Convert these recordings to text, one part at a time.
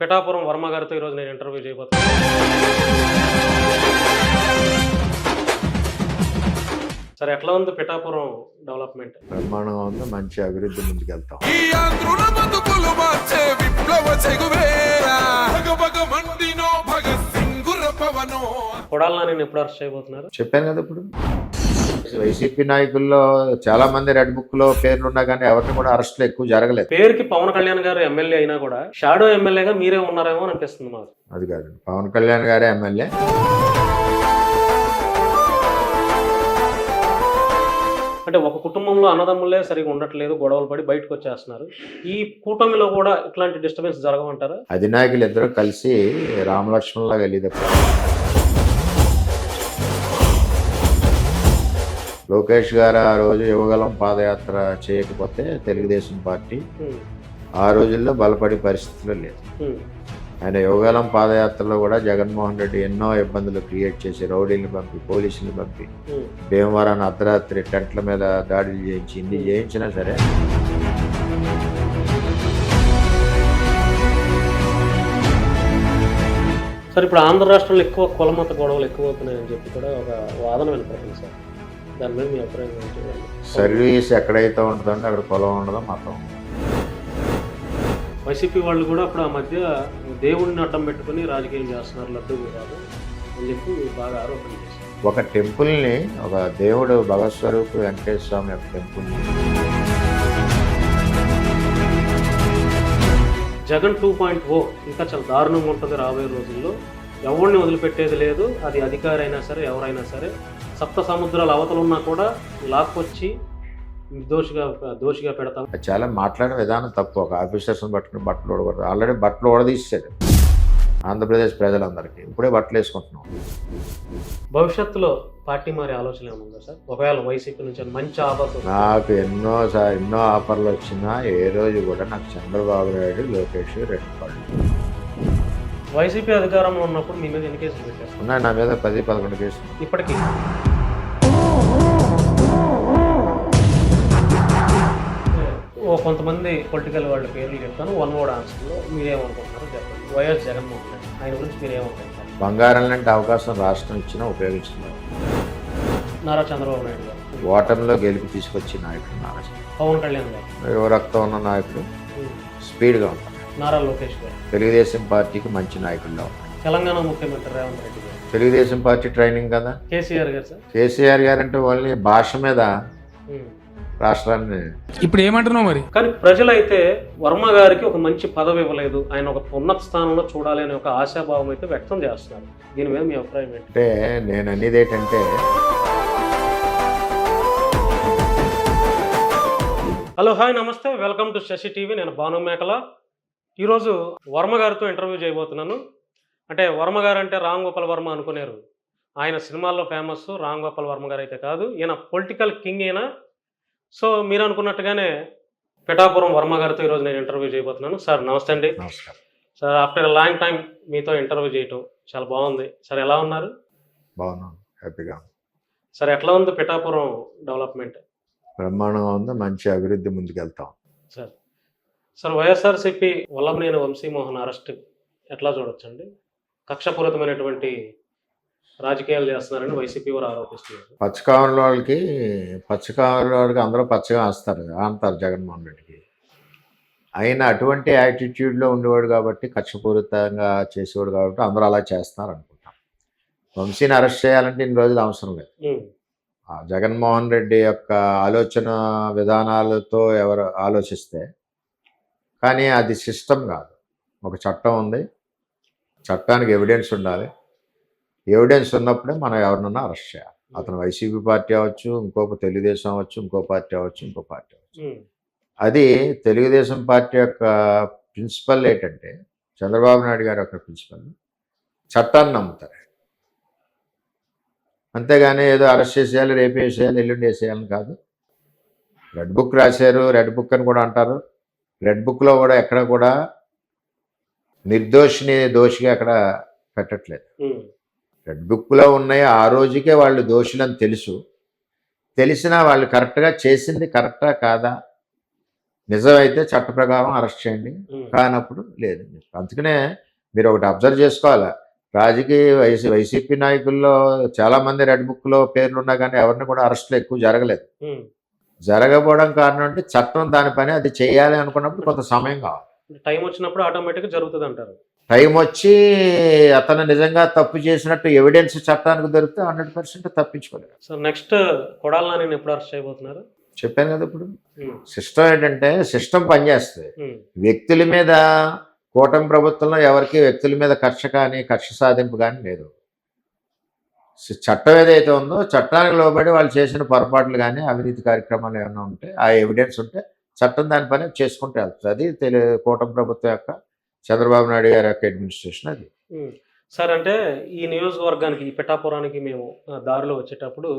పిఠాపురం వర్మ గారితో ఈరోజు నేను ఇంటర్వ్యూ చేయబోతున్నాను సరే ఎట్లా ఉంది పిఠాపురం డెవలప్మెంట్? బ్రహ్మాండంగా ఉంది మంచి అభివృద్ధి సింగుర పవనో. కొడాలని నేను ఎప్పుడు అరెస్ట్ చేయబోతున్నారు? చెప్పాను కదా ఇప్పుడు. వైసీపీ నాయకుల్లో చాలా మంది రెడ్ బుక్లో పేర్లు ఉన్నా కానీ ఎవరిని కూడా అరెస్టులు ఎక్కువ జరగలేదు. పేరుకి పవన్ కళ్యాణ్ గారు ఎమ్మెల్యే అయినా కూడా షాడో ఎమ్మెల్యేగా మీరే ఉన్నారేమో అని అనిపిస్తుంది మాకు. అది కాదండి పవన్ కళ్యాణ్ గారే ఎమ్మెల్యే. అంటే ఒక కుటుంబంలో అన్నదమ్ములే సరిగా ఉండట్లేదు గొడవలు పడి బయటకు వచ్చేస్తున్నారు. ఈ కూటమిలో కూడా ఇట్లాంటి డిస్టర్బెన్స్ జరగమంటారా? అధినాయకులు ఇద్దరు కలిసి రామలక్ష్మణ్లాగా వెళ్ళేటప్పుడు లోకేష్ గారు ఆ రోజు యువగలం పాదయాత్ర చేయకపోతే తెలుగుదేశం పార్టీ ఆ రోజుల్లో బలపడే పరిస్థితిలో లేదు. ఆయన యువగలం పాదయాత్రలో కూడా జగన్మోహన్ రెడ్డి ఎన్నో ఇబ్బందులు క్రియేట్ చేసి రౌడీలను పంపి పోలీసులు పంపి. భీమవరాన్ని అర్ధరాత్రి టెంట్ల మీద దాడులు చేయించి ఇన్ని చేయించినా సరే సార్ ఇప్పుడు ఆంధ్ర రాష్ట్రంలో ఎక్కువ కులమత గొడవలు ఎక్కువ అవుతున్నాయని చెప్పి కూడా ఒక వాదన వినపడుతుంది సార్. మీ అభిప్రాయం ఏంటి? సర్వీస్ ఎక్కడైతే ఉంటుందో అక్కడ పొలం ఉండదో మతం వైసీపీ వాళ్ళు కూడా అప్పుడు ఆ మధ్య దేవుడిని అడ్డం పెట్టుకుని రాజకీయం చేస్తున్నారు లడ్డు కాదు అని చెప్పి బాగా ఆరోపణ చేశారు. ఒక టెంపుల్ని ఒక దేవుడు భగవత్స్వరూపు వెంకటేశ్వర స్వామి యొక్క టెంపుల్ని జగన్ టూ పాయింట్ ఓ ఇంకా చాలా దారుణంగా ఉంటుంది రాబోయే రోజుల్లో. ఎవరిని వదిలిపెట్టేది లేదు అది అధికారి అయినా సరే ఎవరైనా సరే. సప్త సముద్రాల అవతల ఉన్నా కూడా లాక్కొచ్చి దోషిగా దోషిగా పెడతాం. చాలా మాట్లాడే విధానం తప్పు. ఒక ఆఫీసర్స్ని పట్టుకుని బట్టలు ఓడకూడదు ఆల్రెడీ బట్టలు ఓడదీసాడు ఆంధ్రప్రదేశ్ ప్రజలందరికీ. ఇప్పుడే బట్టలు వేసుకుంటున్నాం. భవిష్యత్తులో పార్టీ మారే ఆలోచన ఏమైనా ఉందా సార్? ఒకవేళ వైసీపీ నుంచి మంచి ఆపద నాకు ఎన్నో సా- ఎన్నో ఆఫర్లు వచ్చినా ఏ రోజు కూడా నాకు చంద్రబాబు నాయుడు లోకేష్ రెండు పళ్ళు వైసీపీ అధికారంలో ఉన్నప్పుడు మీ మీద ఎన్ని కేసులు ఉన్నాయి. నా మీద పది పదకొండు కేసులు. ఇప్పటికీ? ఓ కొంతమంది పొలిటికల్ వాళ్ళ పేర్లు చెప్తాను. వన్ వర్డ్ ఆన్సర్లో మీరేమనుకుంటున్నారో చెప్పండి. వైఎస్ జగన్మోహన్ రెడ్డి. ఆయన గురించి మీరేమనుకుంటారు బంగారం లాంటి అవకాశం రాష్ట్రం ఇచ్చినా ఉపయోగించుకున్నారు నారా చంద్రబాబు నాయుడు గారు. ఓటమిలో గెలిపి తీసుకొచ్చిన నాయకుడు నారా. పవన్ కళ్యాణ్ గారు. యువ రక్తం ఉన్న నాయకుడు? స్పీడ్గా ఉంటారు. నారా లోకేష్ గారు. తెలుగుదేశం పార్టీకి మంచి నాయకుల్లో ఉన్నారు తెలంగాణ ముఖ్యమంత్రి రేవంత్ రెడ్డి గారు. తెలుగుదేశం పార్టీ ట్రైనింగ్ కదా? కేసీఆర్ గారు సార్. కేసీఆర్ గారు అంటే ఓన్లీ భాష మీద. రాష్ట్రాన్ని. ఇప్పుడు ఏమంటున్నావు మరి? కానీ ప్రజలైతే వర్మ గారికి ఒక మంచి పదవి ఇవ్వలేదు. ఆయన ఒక ఉన్నత స్థానంలో చూడాలి అనే ఒక ఆశాభావం అయితే వ్యక్తం చేస్తున్నారు. దీని మీద మీ అభిప్రాయం ఏంటి? అంటే నేను అనేది ఏంటంటే హలో హాయ్ నమస్తే. Welcome to Shashi TV. నేను భాను మేకల. ఈరోజు వర్మ గారితో ఇంటర్వ్యూ చేయబోతున్నాను. అంటే వర్మ గారు అంటే రామ్ గోపాల్ వర్మ అనుకునేరు. ఆయన సినిమాల్లో ఫేమస్ రామ్ గోపాల్ వర్మ గారు అయితే కాదు. ఈయన పొలిటికల్ కింగ్ ఈయన సో మీరు అనుకున్నట్టుగానే పిఠాపురం వర్మ గారితో ఈరోజు నేను ఇంటర్వ్యూ చేయబోతున్నాను. సార్ నమస్తే అండి. నమస్కారం. సార్ ఆఫ్టర్ లాంగ్ టైం మీతో ఇంటర్వ్యూ చేయటం చాలా బాగుంది. సార్ ఎలా ఉన్నారు? బాగున్నాను. హ్యాపీగా. సార్ ఎట్లా ఉంది పిఠాపురం డెవలప్మెంట్? బ్రహ్మాండంగా ఉంది. మంచి అభివృద్ధి ముందుకెళ్తాం. Sir sir YSRCP Vallabhaneni Vamsimohan arrest ఎట్లా చూడొచ్చండి? కక్షపూరితమైనటువంటి రాజకీయాలు చేస్తున్నారని వైసీపీ వారు ఆరోపిస్తున్నారు. పచ్చకావల వాళ్ళకి పచ్చకావల వాళ్ళకి అందరూ పచ్చగా వేస్తారు అంటారు జగన్మోహన్ రెడ్డికి. ఆయన అటువంటి యాటిట్యూడ్లో ఉండేవాడు కాబట్టి కక్షపూరితంగా చేసేవాడు కాబట్టి అందరూ అలా చేస్తున్నారు అనుకుంటాం. వంశీని అరెస్ట్ చేయాలంటే ఇన్ని రోజులు అవసరం లేదు. జగన్మోహన్ రెడ్డి యొక్క ఆలోచన విధానాలతో ఎవరు ఆలోచిస్తే కానీ అది సిస్టమ్ కాదు. ఒక చట్టం ఉంది. చట్టానికి ఎవిడెన్స్ ఉండాలి. ఎవిడెన్స్ ఉన్నప్పుడే మనం ఎవరినన్నా అరెస్ట్ చేయాలి. అతను వైసీపీ పార్టీ అవ్వచ్చు ఇంకొక తెలుగుదేశం అవ్వచ్చు ఇంకో పార్టీ అవ్వచ్చు ఇంకో పార్టీ అవ్వచ్చు. ఉమ్, అది తెలుగుదేశం పార్టీ యొక్క ప్రిన్సిపల్ ఏంటంటే చంద్రబాబు నాయుడు గారి యొక్క ప్రిన్సిపల్ చట్టాన్ని నమ్ముతారు. అంతేగాని ఏదో అరెస్ట్ చేసేయాలి రేపు వేసేయాలి ఎల్లుండి వేసేయాలని కాదు. రెడ్ బుక్ రాశారు రెడ్ బుక్ అని కూడా అంటారు. రెడ్ బుక్లో కూడా ఎక్కడ కూడా నిర్దోషిని దోషిగా ఎక్కడ పెట్టట్లేదు. ఉమ్, రెడ్ బుక్లో ఉన్నాయి. ఆ రోజుకే వాళ్ళు దోషులని తెలుసు. తెలిసినా వాళ్ళు కరెక్ట్గా చేసింది కరెక్టా కాదా? నిజమైతే చట్ట ప్రకారం అరెస్ట్ చేయండి. కానప్పుడు లేదు. అందుకనే మీరు ఒకటి అబ్జర్వ్ చేసుకోవాలి? రాజకీయ వైసీ వైసీపీ నాయకుల్లో చాలా మంది రెడ్ బుక్లో పేర్లు ఉన్నా కానీ ఎవరిని కూడా అరెస్టులు ఎక్కువ జరగలేదు. జరగకపోవడం కారణం అంటే చట్టం దాని పని అది చేయాలి అనుకున్నప్పుడు కొంత సమయం కావాలి. టైం వచ్చినప్పుడు ఆటోమేటిక్గా జరుగుతుంది అంటారు టైం వచ్చి అతను నిజంగా తప్పు చేసినట్టు ఎవిడెన్స్ చట్టానికి దొరికితే హండ్రెడ్ పర్సెంట్ తప్పించుకోలేరు సో నెక్స్ట్ కొడాలని నేను ఎప్పుడు అరెస్ట్ చేయబోతున్నారు? చెప్పాను కదా ఇప్పుడు. సిస్టమ్ ఏంటంటే సిస్టమ్ పనిచేస్తుంది ఉమ్, వ్యక్తుల మీద కూటమి ప్రభుత్వంలో ఎవరికి వ్యక్తుల మీద కక్ష కానీ కక్ష సాధింపు కానీ లేదు. చట్టం ఏదైతే ఉందో చట్టానికి లోబడి వాళ్ళు చేసిన పొరపాట్లు కానీ అవినీతి కార్యక్రమాలు ఏమైనా ఉంటే ఆ ఎవిడెన్స్ ఉంటే చట్టం దాని పని చేసుకుంటే వెళ్తుంది. అది కూటమి ప్రభుత్వం యొక్క చంద్రబాబు నాయుడు గారి యొక్క అడ్మినిస్ట్రేషన్ అది. సార్ అంటే ఈ నియోజకవర్గానికి ఈ పిఠాపురానికి మేము దారిలో వచ్చేటప్పుడు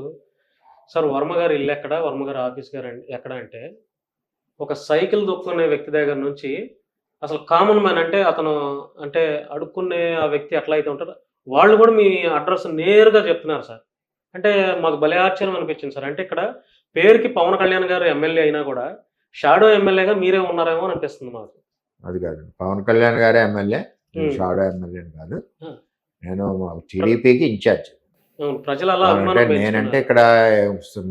సార్ వర్మ గారు ఇల్లు ఎక్కడ? వర్మ గారు ఆఫీస్ గారు ఎక్కడ అంటే ఒక సైకిల్ దొక్కునే వ్యక్తి దగ్గర నుంచి అసలు కామన్ మ్యాన్ అంటే అతను అంటే అడుక్కునే ఆ వ్యక్తి ఎట్లా అయితే ఉంటారో వాళ్ళు కూడా మీ అడ్రస్ నేరుగా చెప్తున్నారు సార్. అంటే మాకు భలే ఆశ్చర్యం అనిపించింది సార్. అంటే ఇక్కడ పేరుకి పవన్ కళ్యాణ్ గారు ఎమ్మెల్యే అయినా కూడా షాడో ఎమ్మెల్యేగా మీరే ఉన్నారేమో అనిపిస్తుంది మాకు. అది కాదు పవన్ కళ్యాణ్ గారే ఎమ్మెల్యే. షాడో ఎమ్మెల్యే కాదు. నేను టీడీపీకి ఇన్ఛార్జ్ నేనంటే. ఇక్కడ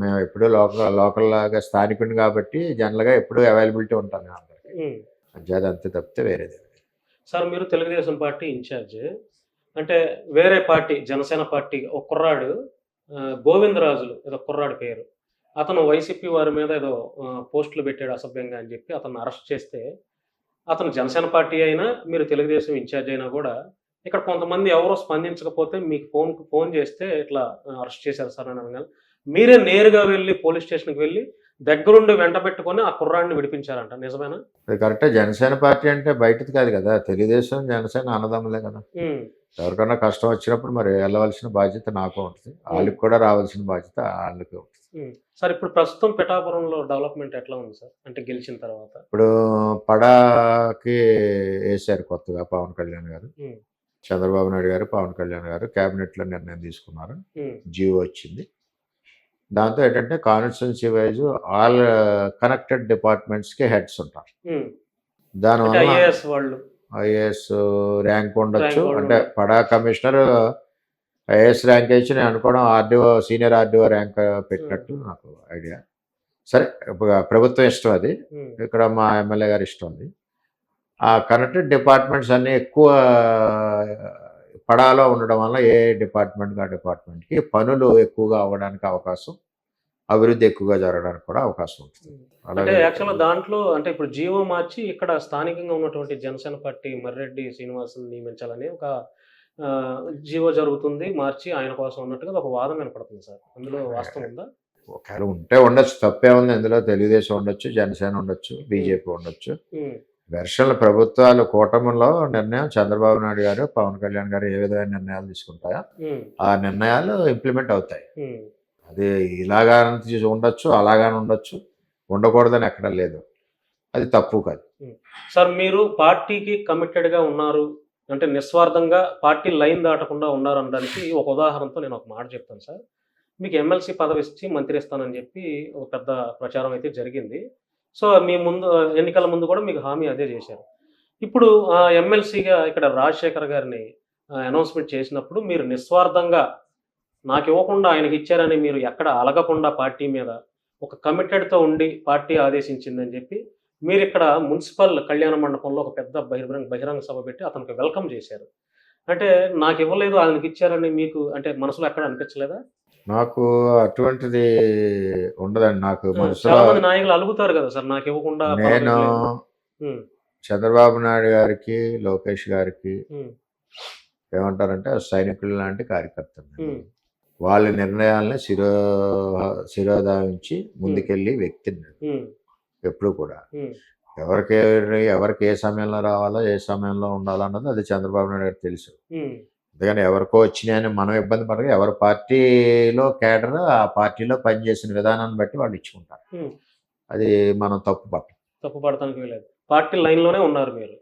మేము ఎప్పుడు లోకల్ లోకల్ లాగా స్థానికుడిని కాబట్టి జనరల్గా ఎప్పుడు అవైలబిలిటీ ఉంటాను అందరికి. అది అంతే తప్పితే వేరేది. సార్ మీరు తెలుగుదేశం పార్టీ ఇన్ఛార్జ్ అంటే వేరే పార్టీ జనసేన పార్టీ ఒక కుర్రాడు గోవిందరాజులు ఏదో కుర్రాడు పేరు అతను వైసీపీ వారి మీద ఏదో పోస్టులు పెట్టాడు అసభ్యంగా అని చెప్పి అతను అరెస్ట్ చేస్తే అతను జనసేన పార్టీ అయినా మీరు తెలుగుదేశం ఇన్ఛార్జ్ అయినా కూడా ఇక్కడ కొంతమంది ఎవరో స్పందించకపోతే మీకు ఫోన్ ఫోన్ చేస్తే ఇట్లా అరెస్ట్ చేశారు సార్ అని అనగానే మీరే నేరుగా వెళ్ళి పోలీస్ స్టేషన్కి వెళ్ళి దగ్గరుండి వెంట పెట్టుకొని ఆ కుర్రాడిని విడిపించారంట. నిజమేనా? అది కరెక్టే. జనసేన పార్టీ అంటే బయటది కాదు కదా. తెలుగుదేశం జనసేన అన్నదమ్ములే కదా. ఉమ్, ఎవరికైనా కష్టం వచ్చినప్పుడు మరి వెళ్ళవలసిన బాధ్యత నాకు ఉంటుంది. వాళ్ళకి కూడా రావాల్సిన బాధ్యత వాళ్ళకి ఉంటుంది. సార్ ఇప్పుడు ప్రస్తుతం పిఠాపురంలో డెవలప్మెంట్ ఎట్లా ఉంది సార్? అంటే గెలిచిన తర్వాత. ఇప్పుడు పడాకి వేశారు కొత్తగా పవన్ కళ్యాణ్ గారు. చంద్రబాబు నాయుడు గారు పవన్ కళ్యాణ్ గారు క్యాబినెట్లో నిర్ణయం తీసుకున్నారు. జియో వచ్చింది. దాంతో ఏంటంటే కాన్స్టిట్యున్సీ వైజ్ ఆల్ కనెక్టెడ్ డిపార్ట్మెంట్స్కి హెడ్స్ ఉంటారు. దానివల్ల ఐఏఎస్ ర్యాంక్ ఉండొచ్చు. అంటే. పడా కమిషనర్ ఐఏఎస్ ర్యాంక్ ఇచ్చి నేను అనుకోవడం ఆర్డీఓ సీనియర్ ఆర్డీఓ ర్యాంక్ పెట్టినట్టు నాకు ఐడియా. సరే ప్రభుత్వం ఇష్టం అది. ఇక్కడ మా ఎమ్మెల్యే గారి ఇష్టం అది. ఆ కనెక్టెడ్ డిపార్ట్మెంట్స్ అన్నీ ఎక్కువ పడాలో ఉండడం వల్ల ఏ డిపార్ట్మెంట్ ఆ డిపార్ట్మెంట్కి పనులు ఎక్కువగా అవ్వడానికి అవకాశం అభివృద్ధి ఎక్కువగా జరగడానికి కూడా అవకాశం ఉంటుంది. అలాగే అంటే యాక్చువల్గా దాంట్లో అంటే ఇప్పుడు జీవో మార్చి ఇక్కడ స్థానికంగా ఉన్నటువంటి జనసేన పార్టీ మర్రెడ్డి శ్రీనివాసుని నియమించాలని ఒక జీవో జరుగుతుంది. మార్చి ఆయన కోసం అన్నట్టుగా ఒక వాదన వినపడుతుంది సార్. అందులో వాస్తవం ఉందా? ఒకవేళ ఉంటే ఉండొచ్చు. తప్పే ఉంది. ఇందులో తెలుగుదేశం ఉండొచ్చు జనసేన ఉండొచ్చు బీజేపీ ఉండొచ్చు. వెర్షన్ల ప్రభుత్వాలు కూటమిలో నిర్ణయం చంద్రబాబు నాయుడు గారు పవన్ కళ్యాణ్ గారు ఏ విధమైన నిర్ణయాలు తీసుకుంటాయో ఆ నిర్ణయాలు ఇంప్లిమెంట్ అవుతాయి. అది ఇలాగానే తీసి ఉండొచ్చు అలాగానే ఉండొచ్చు ఉండకూడదని ఎక్కడ లేదు. అది తప్పు కాదు. సార్ మీరు పార్టీకి కమిటెడ్గా ఉన్నారు అంటే నిస్వార్థంగా పార్టీ లైన్ దాటకుండా ఉన్నారు అనడానికి ఒక ఉదాహరణతో నేను ఒక మాట చెప్తాను సార్. మీకు ఎమ్మెల్సీ పదవి ఇచ్చి మంత్రి ఇస్తానని చెప్పి ఒక పెద్ద ప్రచారం అయితే జరిగింది. సో మీ ముందు ఎన్నికల ముందు కూడా మీకు హామీ అదే చేశారు. ఇప్పుడు ఎమ్మెల్సీగా ఇక్కడ రాజశేఖర్ గారిని అనౌన్స్మెంట్ చేసినప్పుడు మీరు నిస్వార్థంగా నాకు ఇవ్వకుండా ఆయనకి ఇచ్చారని మీరు ఎక్కడ అలగకుండా పార్టీ మీద ఒక కమిటెడ్తో ఉండి పార్టీ ఆదేశించిందని చెప్పి మీరు ఇక్కడ మున్సిపల్ కళ్యాణ మండపంలో ఒక పెద్ద బహిరంగ బహిరంగ సభ పెట్టి అతనికి వెల్కమ్ చేశారు. అంటే నాకు ఇవ్వలేదు ఆయనకి ఇచ్చారని మీకు అంటే మనసులో ఎక్కడ అనిపించలేదా? నాకు అటువంటిది ఉండదండి. నాకు మనసులో నాయకులు అలుగుతారు కదా సార్ నాకు ఇవ్వకుండా నేను చంద్రబాబు నాయుడు గారికి లోకేష్ గారికి ఏమంటారంటే సైనికులు లాంటి కార్యకర్తలు వాళ్ళ నిర్ణయాలని శిరో శిరోధావించి ముందుకెళ్ళి వ్యక్తిని ఎప్పుడు కూడా. ఎవరికి ఎవరికి ఏ సమయంలో రావాలో ఏ సమయంలో ఉండాలో అన్నది అది చంద్రబాబు నాయుడు గారికి తెలుసు. అందుకని ఎవరికో వచ్చినాయని మనం ఇబ్బంది పడక ఎవరి పార్టీలో కేడర్ ఆ పార్టీలో పనిచేసిన విధానాన్ని బట్టి వాళ్ళు ఇచ్చుకుంటారు. అది మనం తప్పు పట్ట తప్పు పడటానికి వీలేదు. పార్టీ లైన్లోనే ఉన్నారు మీరు.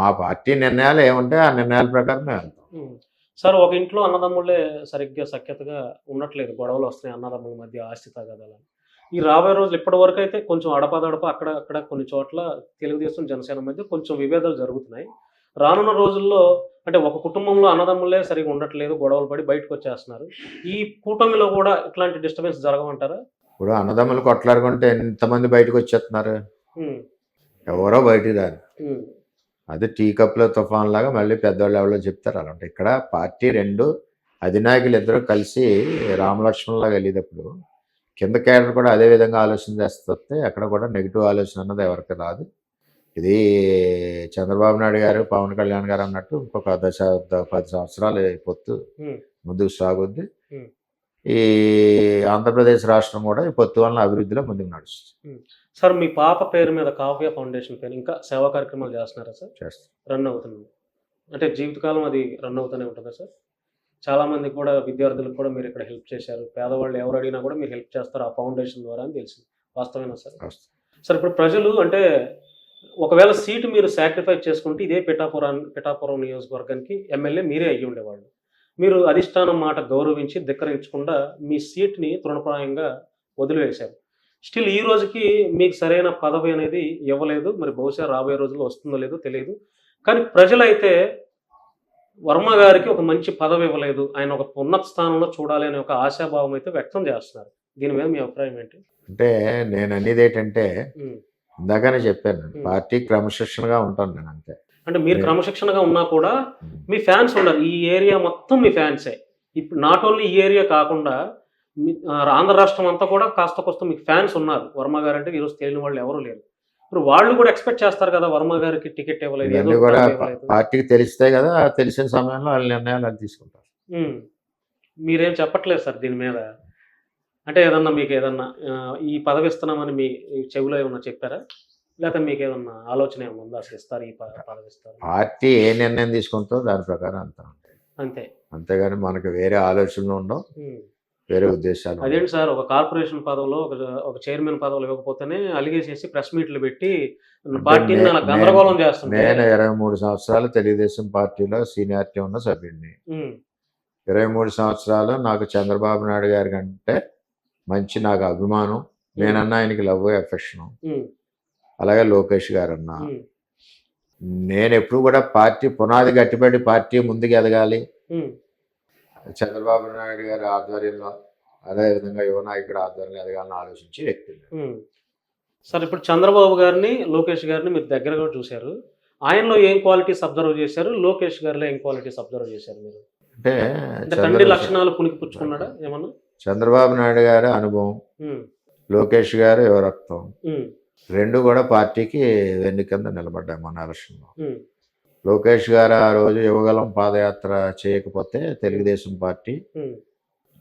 మా పార్టీ నిర్ణయాలు ఏముంటే ఆ నిర్ణయాల ప్రకారం మేము వెళ్తాం. సార్ ఒక ఇంట్లో అన్నదమ్ముళ్ళే సరిగ్గా సఖ్యతగా ఉండట్లేదు. గొడవలు వస్తున్నాయి అన్నదమ్ముల మధ్య ఆస్తి తగాదాలు ఈ రాబోయే రోజులు ఇప్పటి వరకు అయితే కొంచెం అడపదడప అక్కడ అక్కడ కొన్ని చోట్ల తెలుగుదేశం జనసేన మధ్య కొంచెం విభేదాలు జరుగుతున్నాయి. రానున్న రోజుల్లో అంటే ఒక కుటుంబంలో అన్నదమ్ములే సరిగా ఉండట్లేదు గొడవలు పడి బయటకు వచ్చేస్తున్నారు. ఈ కూటమిలో కూడా ఇట్లాంటి డిస్టర్బెన్స్ జరగమంటారా? ఇప్పుడు అన్నదమ్ములు కొట్లాడుకుంటే ఎంతమంది బయటకు వచ్చేస్తున్నారు? ఎవరో బయటికి రారు. అది టీ కప్లో తుఫాన్ లాగా మళ్ళీ పెద్దవాళ్ళు ఎవరో చెప్తారు అలా ఉంటాయి ఇక్కడ పార్టీ రెండు అధినాయకులు ఇద్దరు కలిసి రామలక్ష్మణ్లాగా వెళ్ళేటప్పుడు కింద క్యాడర్ కూడా అదే విధంగా ఆలోచన చేస్తే అక్కడ కూడా నెగిటివ్ ఆలోచన అన్నది ఎవరికి రాదు. ఇది చంద్రబాబు నాయుడు గారు పవన్ కళ్యాణ్ గారు అన్నట్టు ఇంకొక దశ పది సంవత్సరాలు పొత్తు ముందుకు సాగుద్ది. ఈ ఆంధ్రప్రదేశ్ రాష్ట్రం కూడా ఈ పొత్తు వలన అభివృద్ధిలో ముందుకు నడుస్తుంది. సార్ మీ పాప పేరు మీద కావ్య ఫౌండేషన్ పేరు ఇంకా సేవా కార్యక్రమాలు చేస్తున్నారా సార్? చేస్తుంది రన్ అవుతుంది. అంటే జీవితకాలం అది రన్ అవుతూనే ఉంటుందా సార్? చాలా మందికి కూడా విద్యార్థులకు కూడా మీరు ఇక్కడ హెల్ప్ చేశారు. పేదవాళ్ళు ఎవరు అడిగినా కూడా మీరు హెల్ప్ చేస్తారు ఆ ఫౌండేషన్ ద్వారా అని తెలిసింది. వాస్తవేనా సార్. సార్ ఇప్పుడు ప్రజలు అంటే ఒకవేళ సీటు మీరు సాక్రిఫైస్ చేసుకుంటే ఇదే పిఠాపురం పిఠాపురం నియోజకవర్గానికి ఎమ్మెల్యే మీరే అయ్యి ఉండేవాళ్ళు. మీరు అధిష్టానం మాట గౌరవించి ధిక్కరించకుండా మీ సీట్ని తృణప్రాయంగా వదిలివేశారు. స్టిల్ ఈ రోజుకి మీకు సరైన పదవి అనేది ఇవ్వలేదు. మరి బహుశా రాబోయే రోజుల్లో వస్తుందో లేదో తెలియదు. కానీ ప్రజలైతే వర్మ గారికి ఒక మంచి పదవి ఇవ్వలేదు. ఆయన ఒక ఉన్నత స్థానంలో చూడాలి అనే ఒక ఆశాభావం అయితే వ్యక్తం చేస్తున్నారు. దీని మీద మీ అభిప్రాయం ఏంటి? అంటే నేను అనేది ఏంటంటే. ఇందాకనే చెప్పాను Hmm. పార్టీ క్రమశిక్షణగా ఉంటాను నేను అంతే అంటే మీరు. క్రమశిక్షణగా ఉన్నా కూడా. మీ ఫ్యాన్స్ ఉన్నారు ఈ ఏరియా మొత్తం మీ ఫ్యాన్సే ఇప్పుడు నాట్ ఓన్లీ ఈ ఏరియా కాకుండా ఆంధ్ర రాష్ట్రం అంతా కూడా కాస్త కోస్త మీకు ఫ్యాన్స్ ఉన్నారు వర్మ గారు అంటే ఈరోజు తెలియని వాళ్ళు ఎవరు లేరు ఇప్పుడు వాళ్ళు కూడా ఎక్స్పెక్ట్ చేస్తారు కదా వర్మ గారికి టికెట్ ఇవ్వలేదు కూడా. పార్టీకి తెలిస్తే కదా తెలిసిన సమయంలో వాళ్ళ నిర్ణయాలు తీసుకుంటారు. మీరేం చెప్పట్లేదు సార్ దీని మీద అంటే ఏదన్నా మీకు ఏదన్నా ఈ పదవి ఇస్తున్నామని మీ చెవిలో ఏమన్నా చెప్పారా? లేకపోతే మీకు ఏదన్నా ఆలోచన ఏమన్నా ఉందా? అసలు ఇస్తారు ఈ పదవి ఇస్తారు? పార్టీ ఏ నిర్ణయం తీసుకుంటుందో దాని ప్రకారం అంతా అంతే. అంతేగాని మనకు వేరే ఆలోచనలు ఉండవు. వేరే ఉద్దేశాలు. అదేంటి సార్ ఒక కార్పొరేషన్ పదవిలో ఒక ఒక చైర్మన్ పదవులు ఇవ్వకపోతేనే అలిగేసేసి ప్రెస్ మీట్లు పెట్టి నే- గందరగోళం చేస్తుంది నేను ఇరవై మూడు సంవత్సరాలు తెలుగుదేశం పార్టీలో సీనియారిటీ ఉన్న సభ్యుడిని. ఇరవై మూడు సంవత్సరాలు నాకు చంద్రబాబు నాయుడు గారి కంటే మంచి నాకు అభిమానం. నేనన్నా ఆయనకి లవ్ ఎఫెక్షన్ అలాగే లోకేష్ గారు అన్నా నేను ఎప్పుడు కూడా పార్టీ పునాది గట్టిపడి పార్టీ ముందుకు ఎదగాలి. చంద్రబాబు నాయుడు గారి ఆధ్వర్యంలో అదేవిధంగా యువ నాయకుడు ఆధ్వర్యంలో ఎదగాలని ఆలోచించి వ్యక్తి సార్ ఇప్పుడు చంద్రబాబు గారిని లోకేష్ గారిని మీరు దగ్గరగా చూశారు. ఆయనలో ఏం క్వాలిటీస్ అబ్జర్వ్ చేశారు? లోకేష్ గారిలో ఏం క్వాలిటీస్ అబ్జర్వ్ చేశారు మీరు? అంటే తండ్రి లక్షణాలు పునికి పుచ్చుకున్నాడా ఏమన్నా? చంద్రబాబు నాయుడు గారి అనుభవం లోకేష్ గారు యువరక్తం రెండు కూడా పార్టీకి వెన్ను కింద నిలబడ్డాయి మన ఎలక్షన్లో లోకేష్ గారు ఆ రోజు యువగలం పాదయాత్ర చేయకపోతే తెలుగుదేశం పార్టీ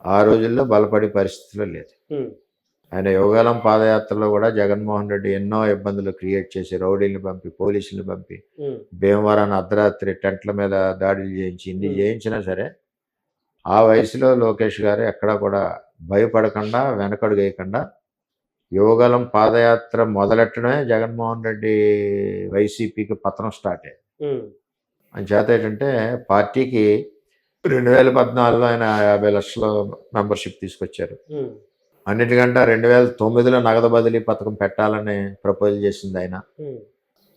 ఆ రోజుల్లో బలపడే పరిస్థితిలో లేదు. ఆయన యువగలం పాదయాత్రలో కూడా జగన్మోహన్ రెడ్డి ఎన్నో ఇబ్బందులు క్రియేట్ చేసి రౌడీలను పంపి పోలీసులను పంపి భీమవరాన్ని అర్ధరాత్రి టెంట్ల మీద దాడులు చేయించి ఇన్ని. చేయించినా సరే ఆ వయసులో లోకేష్ గారు ఎక్కడా కూడా భయపడకుండా వెనకడుగు వేయకుండా యువగలం పాదయాత్ర మొదలెట్టడమే జగన్మోహన్ రెడ్డి వైసీపీకి పతనం స్టార్ట్ అయ్యింది ఉమ్, అని చేత ఏంటంటే పార్టీకి రెండు వేల పద్నాలుగులో ఆయన యాభై లక్షల మెంబర్షిప్ తీసుకొచ్చారు. అన్నిటికంటే రెండు వేల తొమ్మిదిలో నగదు బదిలీ పథకం పెట్టాలని ప్రపోజల్ చేసింది ఆయన.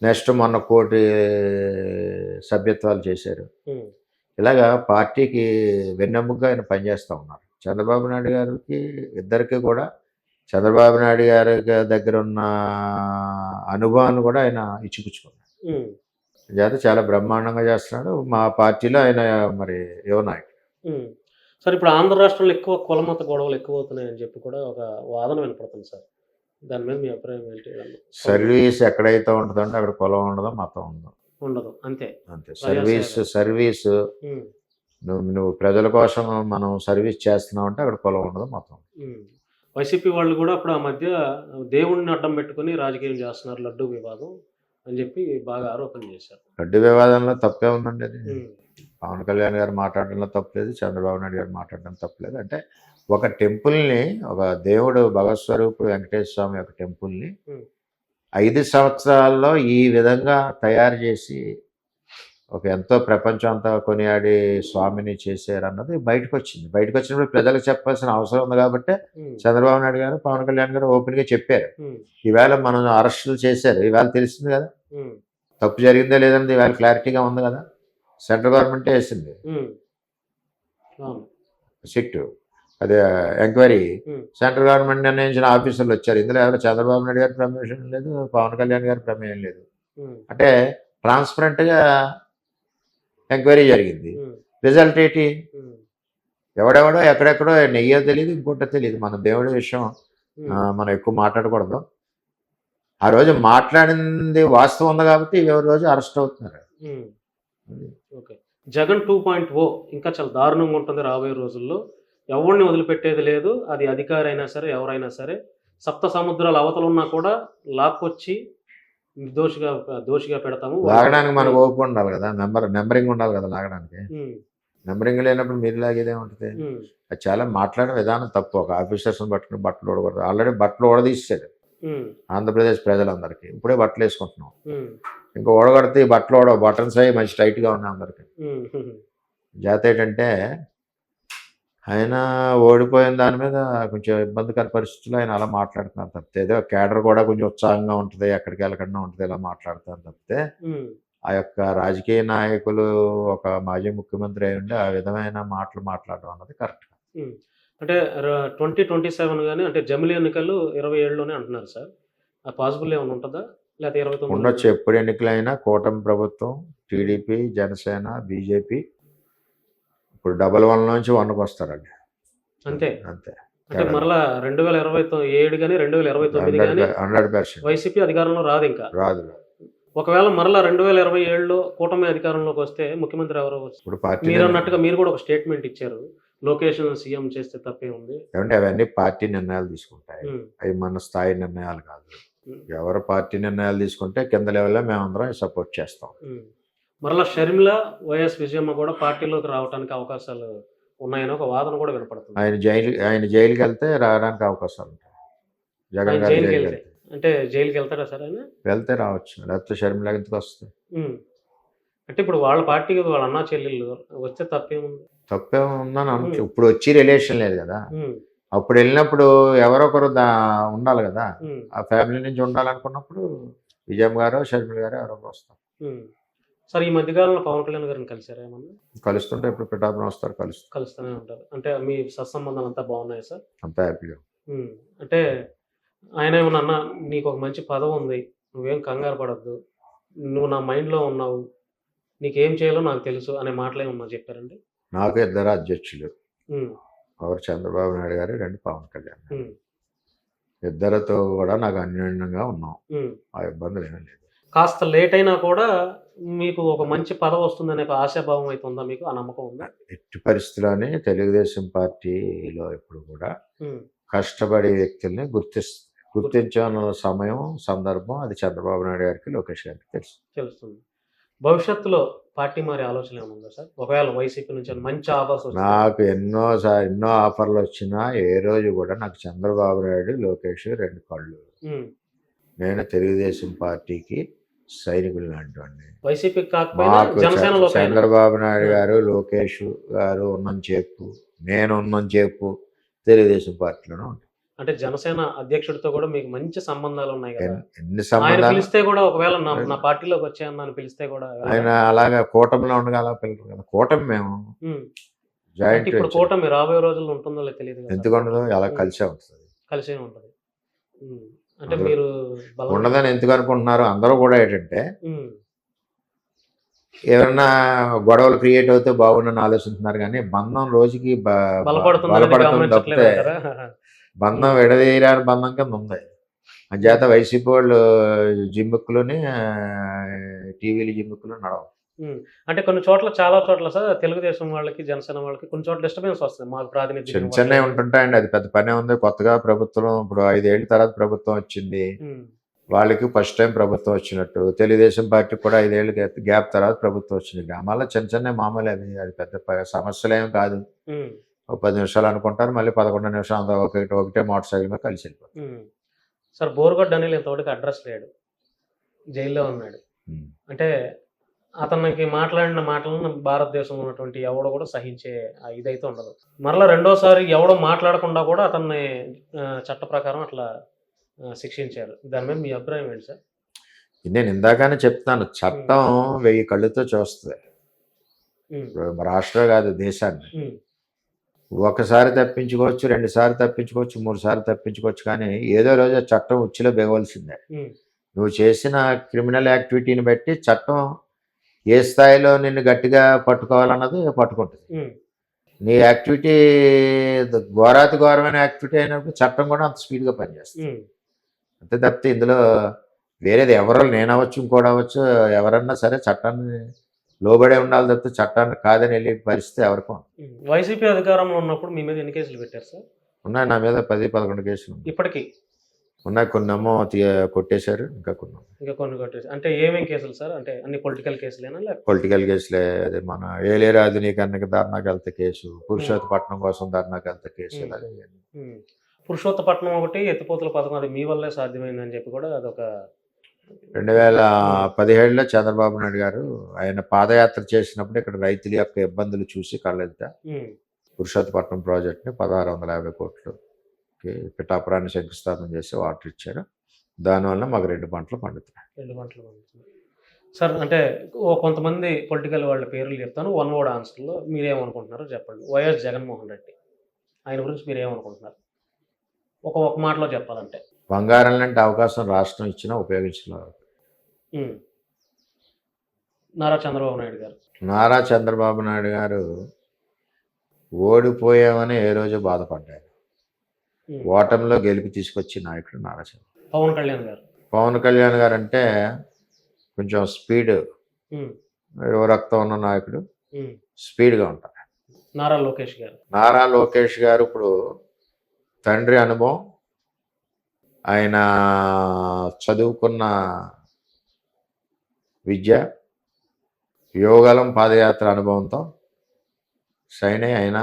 నెక్స్ట్ మొన్న కోటి సభ్యత్వాలు చేశారు. ఇలాగా పార్టీకి వెన్నెముకగా ఆయన పనిచేస్తూ ఉన్నారు. చంద్రబాబు నాయుడు గారికి ఇద్దరికి కూడా చంద్రబాబు నాయుడు గారి దగ్గర ఉన్న అనుభవాన్ని కూడా ఆయన ఇచ్చిపుచ్చుకున్నాడు ఉమ్, చేత చాలా బ్రహ్మాండంగా చేస్తున్నాడు. మా పార్టీలో ఆయన మరి యువ నాయకుడు. సార్ ఇప్పుడు ఆంధ్ర రాష్ట్రంలో ఎక్కువ కులమత గొడవలు ఎక్కువ అవుతున్నాయని చెప్పి కూడా ఒక వాదన వినపడుతుంది సార్. దాని మీద మీ అభిప్రాయం ఏంటి? సర్వీస్ ఎక్కడైతే ఉంటుందో అంటే అక్కడ కులం ఉండదో మతం ఉండదు. ఉండదు. అంతే. అంతే. Service service. నువ్వు నువ్వు ప్రజల కోసం మనం సర్వీస్ చేస్తున్నావు అంటే అక్కడ కులం ఉండదు మతం ఉండదు. ఉమ్. వైసీపీ వాళ్ళు కూడా అప్పుడు ఆ మధ్య దేవుణ్ణి అడ్డం పెట్టుకుని రాజకీయం చేస్తున్నారు లడ్డు వివాదం అని చెప్పి బాగా ఆరోపణ చేశారు. లడ్డు వివాదంలో తప్పే ఉందండి అది. పవన్ కళ్యాణ్ గారు మాట్లాడడంలో తప్పలేదు చంద్రబాబు నాయుడు గారు మాట్లాడడం తప్పలేదు అంటే ఒక టెంపుల్ని ఒక దేవుడు భగవత్ స్వరూపుడు వెంకటేశ్వర స్వామి యొక్క టెంపుల్ని. ఐదు సంవత్సరాల్లో ఈ విధంగా తయారు చేసి ఒక ఎంతో ప్రపంచం అంతా కొనియాడి స్వామిని చేశారు అన్నది బయటకు వచ్చింది బయటకు వచ్చినప్పుడు ప్రజలకు చెప్పాల్సిన అవసరం ఉంది కాబట్టి చంద్రబాబు నాయుడు గారు పవన్ కళ్యాణ్ గారు ఓపెన్గా చెప్పారు. ఈవేళ మనం అరెస్టులు చేశారు. ఈవేళ తెలిసింది కదా. తప్పు జరిగిందో లేదన్నది ఈవేళ క్లారిటీగా ఉంది కదా. సెంట్రల్ గవర్నమెంటే వేసింది. ఉమ్. అదే ఎంక్వైరీ. సెంట్రల్ గవర్నమెంట్ నిర్ణయించిన ఆఫీసర్లు వచ్చారు. ఇందులో ఎవరు? చంద్రబాబు నాయుడు గారి ప్రమేయం లేదు పవన్ కళ్యాణ్ గారి ప్రమేయం లేదు. అంటే ట్రాన్స్పరెంట్గా ఎంక్వైరీ జరిగింది. రిజల్ట్ ఏంటి? ఎవడెవడో ఎక్కడెక్కడో నెయ్యో తెలియదు ఇంకోటో తెలియదు మన దేవుడి విషయం మనం ఎక్కువ మాట్లాడకూడదు. ఆ రోజు మాట్లాడింది వాస్తవం ఉంది కాబట్టి ఎవరి రోజు అరెస్ట్ అవుతున్నారు. జగన్ టూ పాయింట్ ఓ ఇంకా చాలా దారుణంగా ఉంటుంది రాబోయే రోజుల్లో. ఎవరిని వదిలిపెట్టేది లేదు. అది అధికారి అయినా సరే ఎవరైనా సరే సప్త సముద్రాల అవతల ఉన్నా కూడా లాక్కొచ్చి దోషిగా దోషిగా పెడతాము. లాగడానికి మనకు ఓపిక ఉండాలి కదా. నెంబర్ నెంబరింగ్ ఉండాలి కదా లాగడానికి. నెంబరింగ్ లేనప్పుడు మీరు లాగేదే ఉంటుంది. అది చాలా మాట్లాడే విధానం తప్పు. ఒక ఆఫీసర్స్ని పట్టుకుని బట్టలు ఓడకూడదు ఆల్రెడీ బట్టలు ఓడదీసాడు ఆంధ్రప్రదేశ్ ప్రజలందరికీ. ఇప్పుడే బట్టలు వేసుకుంటున్నాం. ఇంకా ఓడగొడితే ఈ బట్టలు ఓడ బటన్స్ అయ్యి మంచి టైట్గా ఉన్నాయి అందరికి. జాత ఏంటంటే ఆయన ఓడిపోయిన దాని మీద కొంచెం ఇబ్బందికర పరిస్థితుల్లో ఆయన అలా మాట్లాడుతున్నారు తప్పితే. ఏదో కేడర్ కూడా కొంచెం ఉత్సాహంగా ఉంటుంది ఎక్కడికి వెళ్ళకుండా ఉంటుంది ఇలా మాట్లాడతారు తప్పితే. ఆ యొక్క రాజకీయ నాయకులు ఒక మాజీ ముఖ్యమంత్రి అయి ఉండి ఆ విధమైన మాటలు మాట్లాడడం అన్నది కరెక్ట్. అంటే ట్వంటీ ట్వంటీ సెవెన్ కానీ అంటే జమిలీ ఎన్నికలు ఇరవై ఏడులోనే అంటున్నారు సార్. ఆ పాసిబుల్ ఏమైనా ఉంటుందా? లేకపోతే ఇరవై తొమ్మిది ఉండొచ్చు. ఎప్పుడు ఎన్నికలైనా కూటమి ప్రభుత్వం టీడీపీ జనసేన బీజేపీ ఇప్పుడు డబల్ వన్ నుంచి వన్కి వస్తారండి. అంతే. అంతే. అంటే మరలా రెండు వేల ఇరవై ఏడు కానీ రెండు వేల ఇరవై తొమ్మిది కానీ హండ్రెడ్ పర్సెంట్. వైసీపీ అధికారంలో రాదు ఇంకా. రాదు. ఒకవేళ మరలా రెండు వేల ఇరవై ఏడులో కూటమి అధికారంలోకి వస్తే ముఖ్యమంత్రి ఎవరు? ఇప్పుడు పార్టీ మీరు అన్నట్టుగా మీరు కూడా ఒక స్టేట్మెంట్ ఇచ్చారు. లోకేష్ సీఎం చేస్తే తప్పే ఉంది. ఏమంటే అవన్నీ పార్టీ నిర్ణయాలు తీసుకుంటాయి. అవి మన స్థాయి నిర్ణయాలు కాదు. ఎవరు పార్టీ నిర్ణయాలు తీసుకుంటే కింద లెవెల్లో మేమందరం సపోర్ట్ చేస్తాం. మరలా షర్మిల వైఎస్ విజయమ్మ కూడా పార్టీలోకి రావడానికి అవకాశాలు ఉన్నాయని ఒక వాదన కూడా వినపడుతుంది. ఆయన జైలు ఆయన జైలుకి వెళ్తే రావడానికి అవకాశాలు ఉంటాయి. జగన్ గారు జైలుకి వెళ్తే. అంటే జైలుకి వెళ్తారా సార్ ఆయన? వెళ్తే రావచ్చు. లేకపోతే షర్మిల ఎందుకు వస్తుంది. అంటే ఇప్పుడు వాళ్ళ పార్టీకి వాళ్ళ అన్నా చెల్లెళ్ళు. వస్తే తప్పేముంది? తప్పే ఉందని అను. ఇప్పుడు వచ్చి రిలేషన్ లేదు కదా. అప్పుడు వెళ్ళినప్పుడు ఎవరొకరు దా ఉండాలి కదా. ఆ ఫ్యామిలీ నుంచి ఉండాలనుకున్నప్పుడు విజయమ్మ గారు షర్మిల గారు ఎవరొకరు వస్తారు. సార్ ఈ మధ్యకాలంలో పవన్ కళ్యాణ్ గారిని కలిసారా ఏమన్నా? కలుస్తుంటే ఇప్పుడు పిఠాపురం వస్తారు కలుస్తారు కలుస్తూనే ఉంటారు. అంటే మీ సత్సంబంధాలు అంతా బాగున్నాయి సార్? అంతా హ్యాపీగా ఉమ్. అంటే ఆయన ఏమన్నా నీకు ఒక మంచి పదవి ఉంది నువ్వేం కంగారు పడద్దు నువ్వు నా మైండ్లో ఉన్నావు నీకేం చేయాలో నాకు తెలుసు అనే మాటలు ఏమన్నా చెప్పారండి? నాకు ఇద్దరు అధ్యక్షులు. ఉమ్, ఒకరు చంద్రబాబు నాయుడు గారు రెండు పవన్ కళ్యాణ్ గారు. ఉమ్, ఇద్దరితో కూడా నాకు అన్యోన్యంగా ఉన్నాం. ఉమ్. ఆ ఇబ్బందులు ఏమీ లేదు కాస్త లేట్ అయినా కూడా మీకు ఒక మంచి పదవి వస్తుందనే ఒక ఆశాభావం అయితే ఉందా మీకు? ఆ నమ్మకం ఉందా? ఎట్టి పరిస్థితుల్లోనే తెలుగుదేశం పార్టీలో ఎప్పుడు కూడా కష్టపడే వ్యక్తుల్ని గుర్తిస్తుంది గుర్తించాలన్న సమయం సందర్భం అది చంద్రబాబు నాయుడు గారికి లోకేష్ గారికి తెలుసు. తెలుస్తుంది. భవిష్యత్తులో పార్టీ మారే ఆలోచన ఏమైనా ఉందా సార్? ఒకవేళ వైసీపీ నుంచి మంచి ఆఫర్స్ నాకు ఎన్నో సా- ఎన్నో ఆఫర్లు వచ్చినా ఏ రోజు కూడా నాకు చంద్రబాబు నాయుడు లోకేష్ రెండు కళ్ళు. నేను తెలుగుదేశం పార్టీకి సైనికులు లాంటివాడిని వైసీపీ మాకు చంద్రబాబు నాయుడు గారు లోకేష్ గారు ఉన్నని చెప్పు నేను ఉన్నని చెప్పు తెలుగుదేశం పార్టీలోనే ఉంటాను అంటే జనసేన అధ్యక్షుడితో కూడా మీకు మంచి సంబంధాలు ఉన్నాయి కదా. ఎన్ని సంబంధాలు? పిలిస్తే కూడా ఒకవేళ నా పార్టీలోకి వచ్చాయన్న అని పిలిస్తే కూడా ఆయన అలాగా కూటమిలో ఉండగా అలా పిల్లలు కదా. కూటమి మేము జాయింట్ ఇప్పుడు కూటమి రాబోయే రోజుల్లో ఉంటుందో లేదో తెలియదు ఎందుకు ఉండదు? అలా కలిసే ఉంటుంది. కలిసే ఉంటది. అంటే. మీరు ఉండదని ఎందుకు అనుకుంటున్నారు అందరూ కూడా ఏంటంటే ఉమ్. ఏమన్నా గొడవలు క్రియేట్ అవుతే బాగుండని ఆలోచిస్తున్నారు కానీ బంధం రోజుకి బలపడుతుంది తప్పితే? బంధం విడదీయరాని బంధం కింద ఉంది అంచేత వైసీపీ వాళ్ళు జిమ్ముక్కులోని టీవీలు జిమ్ముక్కులు నడవ. అంటే కొన్ని చోట్ల చాలా చోట్ల సార్ తెలుగుదేశం వాళ్ళకి జనసేన వాళ్ళకి కొన్ని చోట్ల డిస్టర్బెన్స్ వస్తుంది. మాకు ప్రాతినిధ్యం చిన్న. ఉంటుంటాయండి అది పెద్ద పనే ఉంది. కొత్తగా ప్రభుత్వం ఇప్పుడు ఐదేళ్ళ తర్వాత ప్రభుత్వం వచ్చింది. వాళ్ళకి ఫస్ట్ టైం ప్రభుత్వం వచ్చినట్టు. తెలుగుదేశం పార్టీ కూడా ఐదేళ్ళు గ్యాప్ తర్వాత ప్రభుత్వం వచ్చింది. గ్రామాల్లో చిన్న చిన్న మామూలు. అవి అది పెద్ద సమస్యలేం కాదు. ఒక పది నిమిషాలు అనుకుంటారు. మళ్ళీ పదకొండు నిమిషాలు అంతా ఒకటి ఒకటే మోటార్ సైకిల్ మీద కలిసి వెళ్ళిపోతారు. సార్ బోర్గడ్ అనిల్ ఇంతవరకు అడ్రస్ లేడు. జైల్లో ఉన్నాడు. అంటే అతనికి మాట్లాడిన మాటలను భారతదేశంలో ఉన్నటువంటి ఎవడో కూడా సహించే ఇదైతే ఉండదు. మరలా రెండోసారి ఎవడో మాట్లాడకుండా కూడా అతన్ని చట్ట ప్రకారం అట్లా శిక్షించారు. దాని మీద మీ అభిప్రాయం ఏంటి సార్? నేను ఇందాకనే చెప్తాను చట్టం వెయ్యి కళ్ళుతో చూస్తుంది. రాష్ట్రం కాదు దేశాన్ని. ఒకసారి తప్పించుకోవచ్చు రెండు సార్లు తప్పించుకోవచ్చు మూడు సార్లు తప్పించుకోవచ్చు కానీ ఏదో రోజు చట్టం ఉచ్చులో బెగవలసిందే. నువ్వు చేసిన క్రిమినల్ యాక్టివిటీని బట్టి చట్టం ఏ స్థాయిలో నిన్ను గట్టిగా పట్టుకోవాలన్నది పట్టుకుంటుంది. నీ యాక్టివిటీ ఘోరాతి ఘోరమైన యాక్టివిటీ అయినప్పుడు చట్టం కూడా అంత స్పీడ్గా పనిచేస్తుంది. అంతే తప్పితే ఇందులో వేరేది ఎవరో నేను అవ్వచ్చు ఇంకోటి అవ్వచ్చు ఎవరన్నా సరే చట్టాన్ని లోబడే ఉండాలి తప్పితే చట్టాన్ని కాదని వెళ్ళే పరిస్థితి ఎవరికి. వైసీపీ అధికారంలో ఉన్నప్పుడు మీ మీద ఎన్ని కేసులు పెట్టారు సార్? ఉన్నాయి నా మీద పది పదకొండు కేసులు. ఇప్పటికీ? ఉన్నాయి కొన్నేమో కొట్టేశారు ఇంకా కొన్ని. ఇంకా కొన్ని కొట్టేసి అంటే ఏమేం కేసులు సార్? అంటే అన్ని పొలిటికల్ కేసులేనా లేకపోతే? పొలిటికల్ కేసులే అదే మన ఏలేరు ఆధునీకరణకి ధర్నాకి వెళ్తే కేసు పురుషోత్తపట్నం కోసం ధర్నాకి వెళ్తే కేసు. పురుషోత్తపట్నం ఒకటి ఎత్తిపోతుల పథకం అది మీ వల్లే సాధ్యమైందని చెప్పి కూడా అదొక రెండు వేల పదిహేడులో చంద్రబాబు నాయుడు గారు ఆయన పాదయాత్ర చేసినప్పుడు ఇక్కడ రైతుల యొక్క ఇబ్బందులు చూసి కళ్ళెత్తా పురుషోత్తపట్నం ప్రాజెక్ట్ని పదహారు వందల యాభై కోట్లుకి పిఠాపురాన్ని శంకుస్థాపన చేసి వాటర్ ఇచ్చారు. దానివల్ల మాకు రెండు పంటలు పండుతున్నాయి. రెండు గంటలు పండుతుంది. సార్ అంటే కొంతమంది పొలిటికల్ వాళ్ళ పేర్లు చెప్తాను. వన్ వర్డ్ ఆన్సర్లో మీరేమనుకుంటున్నారో చెప్పండి. వైఎస్ జగన్మోహన్ రెడ్డి. ఆయన గురించి మీరు ఏమనుకుంటున్నారు ఒక ఒక మాటలో చెప్పాలంటే. బంగారం లాంటి అవకాశం రాష్ట్రం ఇచ్చినా ఉపయోగించలేదు. నారా చంద్రబాబు నాయుడు గారు. నారా చంద్రబాబు నాయుడు గారు ఓడిపోయామని ఏ రోజు బాధపడ్డారు? ఉమ్. ఓటమిలో గెలిపి తీసుకొచ్చి నాయకుడు నారా పవన్ కళ్యాణ్ గారు. పవన్ కళ్యాణ్ గారు అంటే కొంచెం స్పీడ్ రక్తం ఉన్న నాయకుడు. స్పీడ్గా ఉంటారు. నారా లోకేష్ గారు. నారా లోకేష్ గారు ఇప్పుడు తండ్రి అనుభవం ఆయన చదువుకున్న విద్య యోగలం పాదయాత్ర అనుభవంతో అయి ఆయన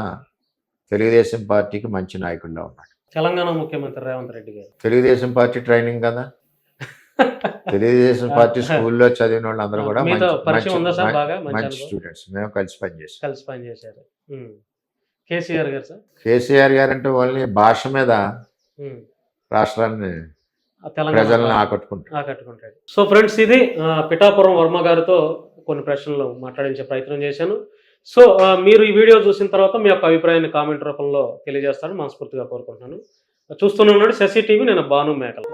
తెలుగుదేశం పార్టీకి మంచి నాయకుడిలో ఉన్నాడు. తెలంగాణ ముఖ్యమంత్రి రేవంత్ రెడ్డి గారు. తెలుగుదేశం పార్టీ ట్రైనింగ్ కదా? తెలుగుదేశం పార్టీ స్కూల్లో చదివిన వాళ్ళందరూ కూడా మీతో మంచి-? స్టూడెంట్స్ మేము కలిసి పనిచేసాం కలిసి పనిచేశారు. కేసీఆర్ గారు సార్? కేసీఆర్ గారు అంటే ఓన్లీ భాష మీద. రాష్ట్రాన్ని ప్రజలను ఆకట్టుకుంటాడు. సో ఫ్రెండ్స్ ఇది పిఠాపురం వర్మ గారితో కొన్ని ప్రశ్నలు మాట్లాడించే ప్రయత్నం చేశాను. సో మీరు ఈ వీడియో చూసిన తర్వాత మీ యొక్క అభిప్రాయాన్ని కామెంట్ రూపంలో తెలియజేస్తారని మనస్ఫూర్తిగా కోరుకుంటున్నాను. చూస్తూనే ఉన్నాడు శశి టీవీ నేను బాను మేకల్.